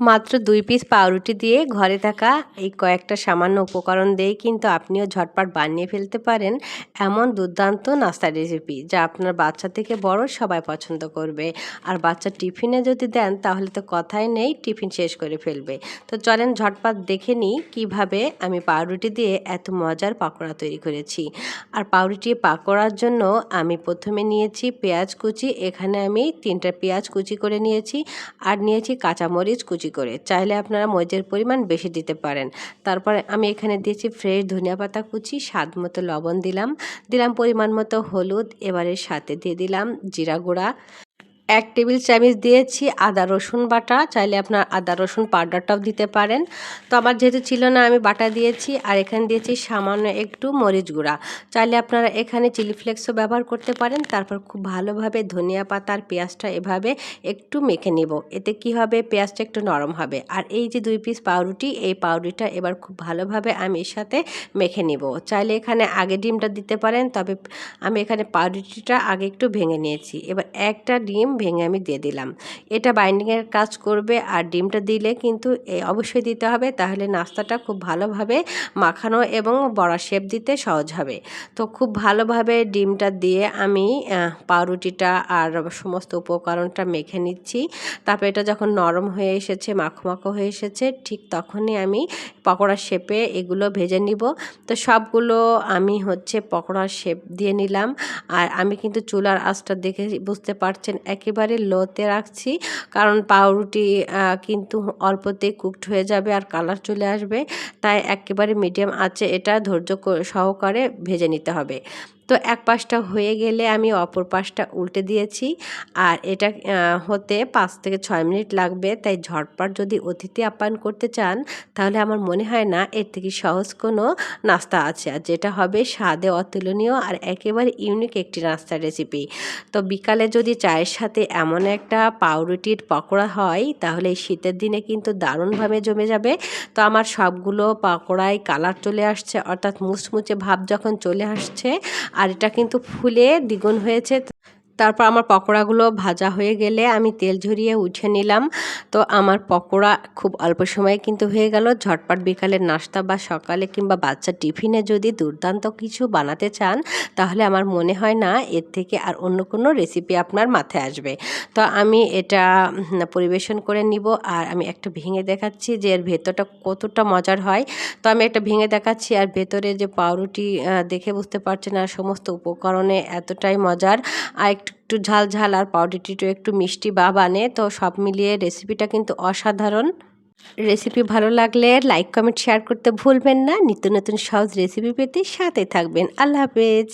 মাত্র দুই পিস পাউরুটি দিয়ে ঘরে থাকা এই কয়েকটা সামান্য উপকরণ দিয়েই কিন্তু আপনিও ঝটপট বানিয়ে ফেলতে পারেন এমন দুর্দান্ত নাস্তা রেসিপি যা আপনার বাচ্চা থেকে বড় সবাই পছন্দ করবে। আর বাচ্চা টিফিনে যদি দেন, তাহলে তো কথাই নেই, টিফিন শেষ করে ফেলবে। তো চলেন ঝটপট দেখে নিই কীভাবে আমি পাউরুটি দিয়ে এত মজার পাকোড়া তৈরি করেছি। আর পাউরুটি পাকোড়ার জন্য আমি প্রথমে নিয়েছি পেঁয়াজ কুচি, এখানে আমি তিনটা পেঁয়াজ কুচি করে নিয়েছি, আর নিয়েছি কাঁচামরিচ কুচি কুচি করে। চাইলে আপনারা মরিচের পরিমাণ বেশি দিতে পারেন। তারপরে আমি এখানে দিয়েছি ফ্রেশ ধনিয়া পাতা কুচি, স্বাদ মতো লবণ দিলাম। দিলাম পরিমাণ মতো হলুদ, এবারে সাথে দিয়ে দিলাম জিরা গুঁড়া। এক টেবিল চামচ দিয়েছি আদা, রসুন বাটা। চাইলে আপনার আদা, রসুন পাউডারটাও দিতে পারেন। তো আমার যেহেতু ছিল না, আমি বাটা দিয়েছি আর এখানে দিয়েছি সামান্য একটু মরিচ গুঁড়া। চাইলে আপনারা এখানে চিলি ফ্লেক্সও ব্যবহার করতে পারেন। তারপর খুব ভালোভাবে ধনিয়া পাতার পেঁয়াজটা এভাবে একটু মেখে নিব। এতে কি হবে? পেঁয়াজটা একটু নরম হবে। আর এই যে দুই পিস পাউরুটি, এই পাউরুটিটা এবার খুব ভালোভাবে আমি এর সাথে মেখে নিব। চাইলে এখানে আগে ডিমটা দিতে পারেন, তবে আমি এখানে পাউরুটিটা আগে একটু ভেঙে নিয়েছি। এবার একটা ডিম ভেঙে আমি দিয়ে দিলাম। এটা বাইন্ডিংয়ের কাজ করবে আর ডিমটা দিলে কিন্তু অবশ্যই দিতে হবে। তাহলে নাস্তাটা খুব ভালোভাবে মাখানো এবং বড়া শেপ দিতে সহজ হবে। তো খুব ভালোভাবে ডিমটা দিয়ে আমি পাউরুটিটা আর সমস্ত উপকরণটা মেখে নিচ্ছি। তারপর এটা যখন নরম হয়ে এসেছে, মাখো মাখো হয়ে এসেছে, ঠিক তখনই আমি পকোড়ার শেপে এগুলো ভেজে নিব। তো সবগুলো আমি হচ্ছে পকোড়ার শেপ দিয়ে নিলাম। আর আমি কিন্তু চুলার আঁচটা দেখে বুঝতে পারছেন একেবারে লোতে রাখছি। কারণ পাউরুটি কিন্তু অল্পতেই কুকড হয়ে যাবে আর কালার চলে আসবে। তাই একেবারে মিডিয়াম আছে। এটা ধৈর্য সহকারে ভেজে নিতে হবে। তো এক পাশটা হয়ে গেলে আমি অপর পাশটা উল্টে দিয়েছি। আর এটা হতে পাঁচ থেকে ছয় মিনিট লাগবে। তাই ঝটপট যদি অতিথি আপ্যায়ন করতে চান, তাহলে আমার মনে হয় না এর থেকে সহজ কোনো নাস্তা আছে। আর যেটা হবে স্বাদে অতুলনীয় আর একেবারে ইউনিক একটি নাস্তার রেসিপি তো বিকালে যদি চায়ের সাথে এমন একটা পাউরুটির পকোড়া হয়, তাহলে শীতের দিনে কিন্তু দারুণভাবে জমে যাবে। তো আমার সবগুলো পকোড়ায় কালার চলে আসছে, অর্থাৎ মুচমুচে ভাব যখন চলে আসছে, আর এটা কিন্তু ফুলে দ্বিগুণ হয়েছে। তারপর আমার পকোড়াগুলো ভাজা হয়ে গেলে আমি তেল ঝরিয়ে উঠে নিলাম। তো আমার পকোড়া খুব অল্প সময়ে কিন্তু হয়ে গেল। ঝটপট বিকালের নাস্তা বা সকালে কিংবা বাচ্চা টিফিনে যদি দুর্দান্ত কিছু বানাতে চান, তাহলে আমার মনে হয় না এর থেকে আর অন্য কোনো রেসিপি আপনার মাথায় আসবে। তো আমি এটা পরিবেশন করে নিব। আর আমি একটা ভেঙে দেখাচ্ছি যে এর ভেতরটা কতটা মজার হয়। তো আমি একটা ভেঙে দেখাচ্ছি। আর ভেতরে যে পাউরুটি দেখে বুঝতে পারছেন আর সমস্ত উপকরণে এতটাই মজার। আর একটু ঝাল ঝাল আর পাউডারটিও একটু মিষ্টি বা বানে তো সব মিলিয়ে রেসিপিটা কিন্তু অসাধারণ। রেসিপি ভালো লাগলে লাইক কমেন্ট শেয়ার করতে ভুলবেন না। নিত্য নতুন সহজ রেসিপি পেতে সাথে থাকবেন। আল্লাহ হাফেজ।